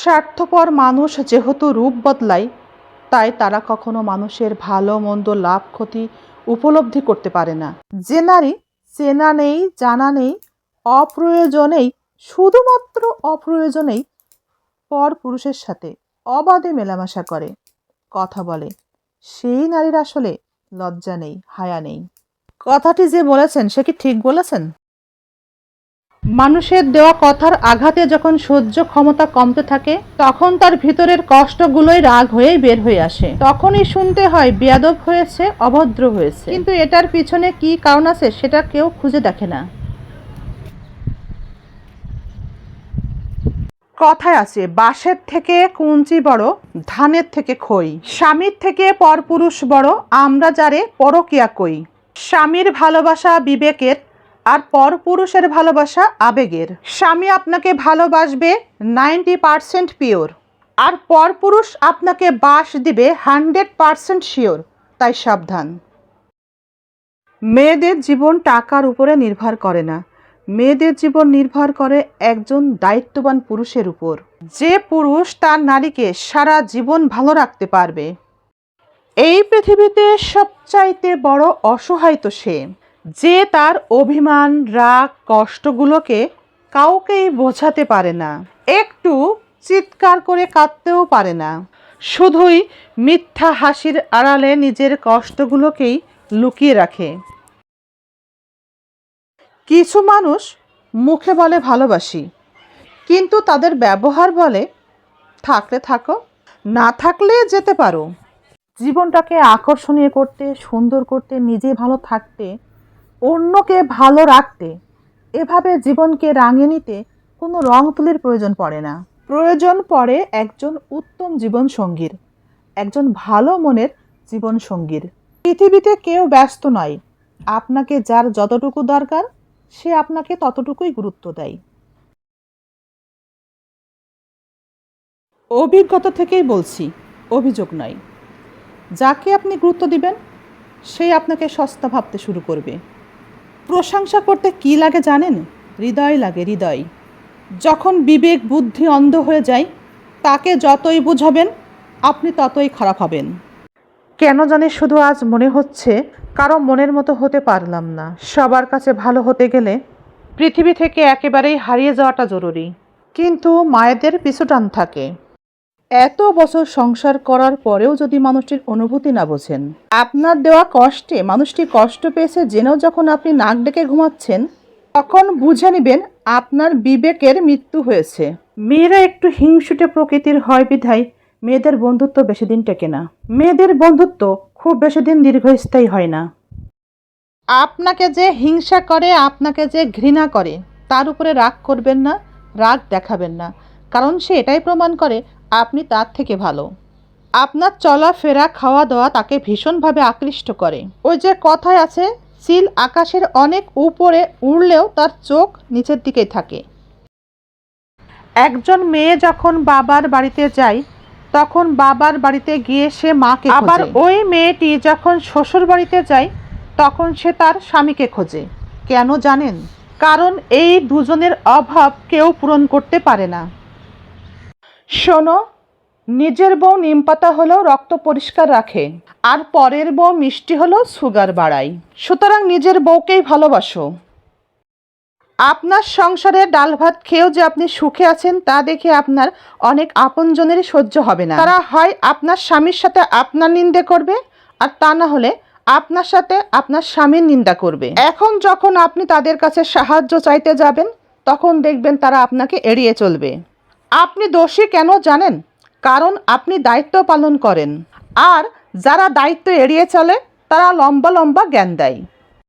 স্বার্থপর মানুষ যেহেতু রূপ বদলায়, তাই তারা কখনো মানুষের ভালো, মন্দ, লাভ, ক্ষতি উপলব্ধি করতে পারে না। যে নারী চেনা নেই, জানা নেই, অপ্রয়োজনেই, শুধুমাত্র অপ্রয়োজনেই পর পুরুষের সাথে অবাধে মেলামেশা করে, কথা বলে, সেই নারীর আসলে লজ্জা নেই, হায়া নেই। কথাটি যে বলেছেন, সে কি ঠিক বলেছেন? মানুষের দেওয়া কথার আঘাতে যখন সহ্য ক্ষমতা কমতে থাকে, তখন তার ভিতরের কষ্টগুলোই রাগ হয়েই বের হয়ে আসে। তখনই শুনতে হয় বেয়াদব হয়েছে, অভদ্র হয়েছে। কিন্তু এটার পিছনে কি কারণ আছে, সেটা কেউ খুঁজে দেখে না। কথায় আছে, বাঁশের থেকে কুঞ্চি বড়, ধানের থেকে খই। স্বামীর থেকে পরপুরুষ বড়, আমরা যারে পরকিয়া কই। স্বামীর ভালোবাসা বিবেকের আর পরপুরুষের ভালোবাসা আবেগের। স্বামী আপনাকে ভালোবাসবে নাইনটি পারসেন্ট পিওর। আর পরপুরুষ আপনাকে বাস দিবে হান্ড্রেড পারসেন্ট শিওর। তাই সাবধান। মেয়েদের জীবন টাকার উপরে নির্ভর করে না। মেয়েদের জীবন নির্ভর করে একজন দায়িত্ববান পুরুষের উপর। যে পুরুষ তার নারীকে সারা জীবন ভালো রাখতে পারবে। এই পৃথিবীতে সবচাইতে বড় অসহায় তো সে। যে তার অভিমান, রাগ, কষ্টগুলোকে কাউকেই বোঝাতে পারে না। একটু চিৎকার করে কাঁদতেও পারে না। শুধুই মিথ্যা হাসির আড়ালে নিজের কষ্টগুলোকেই লুকিয়ে রাখে। কিছু মানুষ মুখে বলে ভালোবাসি, কিন্তু তাদের ব্যবহার বলে, থাকলে থাকো, না থাকলে যেতে পারো। জীবনটাকে আকর্ষণীয় করতে, সুন্দর করতে, নিজে ভালো থাকতে অন্যকে ভালো রাখতে, এভাবে জীবনকে রাঙিয়ে নিতে কোনো রং তুলির প্রয়োজন পড়ে না। প্রয়োজন পড়ে একজন উত্তম জীবন সঙ্গীর, একজন ভালো মনের জীবন সঙ্গীর। পৃথিবীতে কেউ ব্যস্ত নয়। আপনাকে যার যতটুকু দরকার, সে আপনাকে ততটুকুই গুরুত্ব দেয়। অভিজ্ঞতা থেকেই বলছি, অভিযোগ নয়। যাকে আপনি গুরুত্ব দিবেন, সে আপনাকে সস্তা ভাবতে শুরু করবে। প্রশংসা করতে কি লাগে জানেন? হৃদয় লাগে, হৃদয়। যখন বিবেক, বুদ্ধি অন্ধ হয়ে যায়, তাকে যতই বুঝাবেন, আপনি ততই খারাপ হবেন। কেন জানি শুধু আজ মনে হচ্ছে, কারও মনের মতো হতে পারলাম না। সবার কাছে ভালো হতে গেলে পৃথিবী থেকে একেবারেই হারিয়ে যাওয়াটা জরুরি। কিন্তু মায়েদের পিছুটান থাকে। এত বছর সংসার করার পরেও যদি মানুষটির অনুভূতি না বোঝেন আপনার দেওয়া কষ্টে মানুষটি কষ্ট পেয়েছে জেনেও যখন আপনি নাক ডেকে ঘুমাচ্ছেন তখন বুঝে নেবেন আপনার বিবেকের মৃত্যু হয়েছে। মেয়েরা একটু হিংসুটে প্রকৃতির হয় বিধায় মেয়েদের বন্ধুত্ব বেশি দিন টেকে না। মেয়েদের বন্ধুত্ব খুব বেশি দিন দীর্ঘস্থায়ী হয় না। আপনাকে যে হিংসা করে আপনাকে যে ঘৃণা করে তার উপরে রাগ করবেন না রাগ দেখাবেন না। কারণ সে এটাই প্রমাণ করে আপনি তার থেকে ভালো। আপনার চলাফেরা খাওয়া দাওয়া তাকে ভীষণভাবে আকৃষ্ট করে। ওই যে কথায় আছে, চিল আকাশের অনেক উপরে উড়লেও তার চোখ নিচের দিকেই থাকে। একজন মেয়ে যখন বাবার বাড়িতে যায়, তখন বাবার বাড়িতে গিয়ে সে মাকে আবার ওই মেয়েটি যখন শ্বশুর বাড়িতে যায়, তখন সে তার স্বামীকে খোঁজে। কেন জানেন? কারণ এই দুজনের অভাব কেউ পূরণ করতে পারে না। শোনো, নিজের বউ নিমপাতা হলেও রক্ত পরিষ্কার রাখে, আর পরের বউ মিষ্টি হলেও সুগার বাড়ায়। সুতরাং নিজের বউকেই ভালোবাসো। আপনার সংসারে ডাল ভাত খেয়েও যে আপনি সুখে আছেন, তা দেখে আপনার অনেক আপনজনেরই সহ্য হবে না। তারা হয় আপনার স্বামীর সাথে আপনার নিন্দে করবে, আর তা না হলে আপনার সাথে আপনার স্বামীর নিন্দা করবে। এখন যখন আপনি তাদের কাছে সাহায্য চাইতে যাবেন, তখন দেখবেন তারা আপনাকে এড়িয়ে চলবে। আপনি দোষী কেন জানেন? কারণ আপনি দায়িত্ব পালন করেন। আর যারা দায়িত্ব এড়িয়ে চলে, তারা লম্বা লম্বা জ্ঞান দেয়।